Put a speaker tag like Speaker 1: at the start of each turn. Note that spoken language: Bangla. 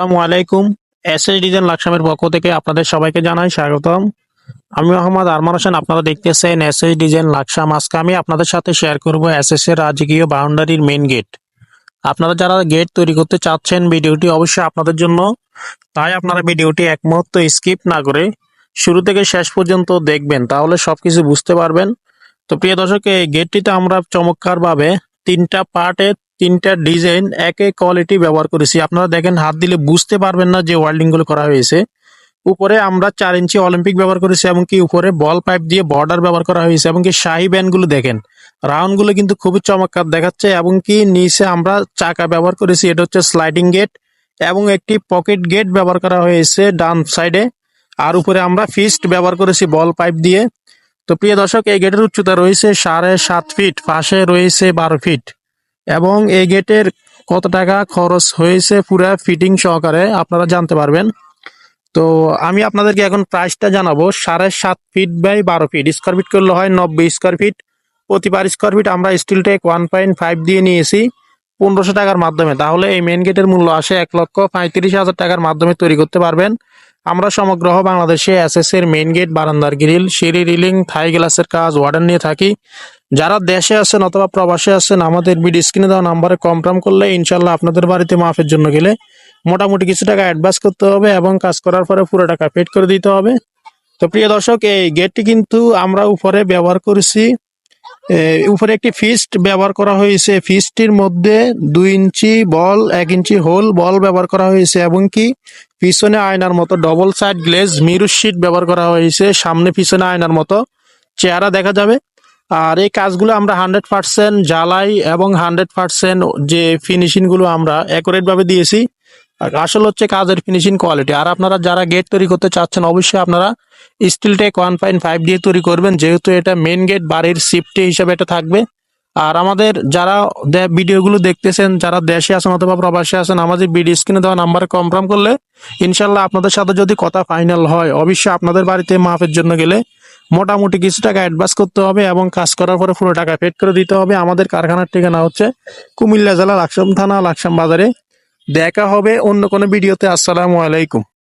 Speaker 1: আসসালামু আলাইকুম। এস এস ডিজাইন লাকসামের পক্ষ থেকে আপনাদের সবাইকে জানাই স্বাগতম। আমি মোহাম্মদ আরমান হোসেন, আপনারা দেখতেছেন এস এস ডিজাইন লাকসাম। আজকে আমি আপনাদের সাথে শেয়ার করব এস এস এর রাজকীয় বাউন্ডারির মেইন গেট আপনারা যারা গেট তৈরি করতে চাচ্ছেন ভিডিওটি অবশ্যই আপনাদের জন্য, তাই আপনারা ভিডিওটি এক মুহূর্ত স্কিপ না করে শুরু থেকে শেষ পর্যন্ত দেখবেন, তাহলে সবকিছু বুঝতে পারবেন। তো প্রিয় দর্শক, এই গেটটিতে আমরা চমৎকারভাবে তিনটা পার্টের তিনটা ডিজাইন একে কোয়ালিটি ব্যবহার করেছি। আপনারা দেখেন, হাত দিলে বুঝতে পারবেন না যে ওয়েল্ডিংগুলো করা হয়েছে। উপরে আমরা চার ইঞ্চি অলিম্পিক ব্যবহার করেছি এবং কি উপরে বল পাইপ দিয়ে বর্ডার ব্যবহার করা হয়েছে এবং কি শাহি ব্যান্ডগুলো দেখেন। রাউন্ডগুলো কিন্তু খুবই চমৎকার দেখাচ্ছে এবং কি নিচে আমরা চাকা ব্যবহার করেছি, এটা হচ্ছে স্লাইডিং গেট এবং একটি পকেট গেট ব্যবহার করা হয়েছে ডান সাইডে আর উপরে আমরা ফিস্ট ব্যবহার করেছি বল পাইপ দিয়ে। তো প্রিয় দর্শক, এই গেটের উচ্চতা রয়েছে সাড়ে সাত ফিট পাশে রয়েছে বারো ফিট এবং এই গেটের কত টাকা খরচ হয়েছে পুরা ফিটিং সহকারে আপনারা জানতে পারবেন। তো আমি আপনাদেরকে এখন প্রাইসটা জানাব। সাড়ে সাত ফিট বাই বারো ফিট স্কোয়ার ফিট করলে হয় নব্বই স্কোয়ার ফিট প্রতি পার স্কোয়ার ফিট আমরা steel tech one point five দিয়ে নিয়েছি পনেরোশো টাকার মাধ্যমে। তাহলে এই মেন গেটের মূল্য আসে এক লক্ষ পঁয়ত্রিশ হাজার টাকার মাধ্যমে তৈরি করতে পারবেন। আমরা সমগ্র বাংলাদেশে এসএস এর মেইন গেট বারান্দার গ্রিল সিঁড়ি রিলিং থাই গ্লাসের কাজ ওয়ার্ডার নিয়ে থাকি। যারা দেশে আছেন অথবা প্রবাসে আছেন, আমাদের বিডি স্ক্রিনে দেওয়া নাম্বারে কমপ্রাম করলে ইনশাল্লাহ আপনাদের বাড়িতে মাফের জন্য গেলে মোটামুটি কিছু টাকা অ্যাডভান্স করতে হবে এবং কাজ করার পরে পুরো টাকা পেড করে দিতে হবে। তো প্রিয় দর্শক, এই গেটটি কিন্তু আমরা উপরে ব্যবহার করেছি। উপরে একটি ফিস্ট ব্যবহার করা হয়েছে। ফিস্টটির মধ্যে দুই ইঞ্চি বল, এক ইঞ্চি হোল বল ব্যবহার করা হয়েছে এবং কি পিছনে আয়নার মতো double side glaze mirror sheet ব্যবহার করা হয়েছে। সামনে পিছনে আয়নার মতো চেহারা দেখা যাবে। আর এই কাজগুলো আমরা হান্ড্রেড পার্সেন্ট জ্বালাই এবং হান্ড্রেড পার্সেন্ট যে ফিনিশিংগুলো আমরা অ্যাকুরেট ভাবে দিয়েছি। আসল হচ্ছে কাজের ফিনিশিং কোয়ালিটি আর আপনারা যারা গেট তৈরি করতে চাচ্ছেন, অবশ্যই আপনারা steel tech one point five দিয়ে তৈরি করবেন। যেহেতু এটা মেন গেট বাড়ির সিফটি হিসাবে এটা থাকবে। আর আমাদের যারা ভিডিওগুলো দেখতেছেন, যারা দেশে আছেন অথবা প্রবাসে আছেন, আমাদের ভিডিও স্ক্রিনে দেওয়া নাম্বারে কনফার্ম করলে ইনশাল্লাহ আপনাদের সাথে যদি কথা ফাইনাল হয়, অবশ্যই আপনাদের বাড়িতে মাপের জন্য গেলে মোটামুটি কিছু টাকা অ্যাডভান্স করতে হবে এবং কাজ করার পরে পুরো টাকা পেড করে দিতে হবে। আমাদের কারখানার ঠিকানা হচ্ছে কুমিল্লা জেলা লাকসাম থানা, লাকসাম বাজারে। দেখা হবে অন্য কোনো ভিডিওতে আসসালামু আলাইকুম।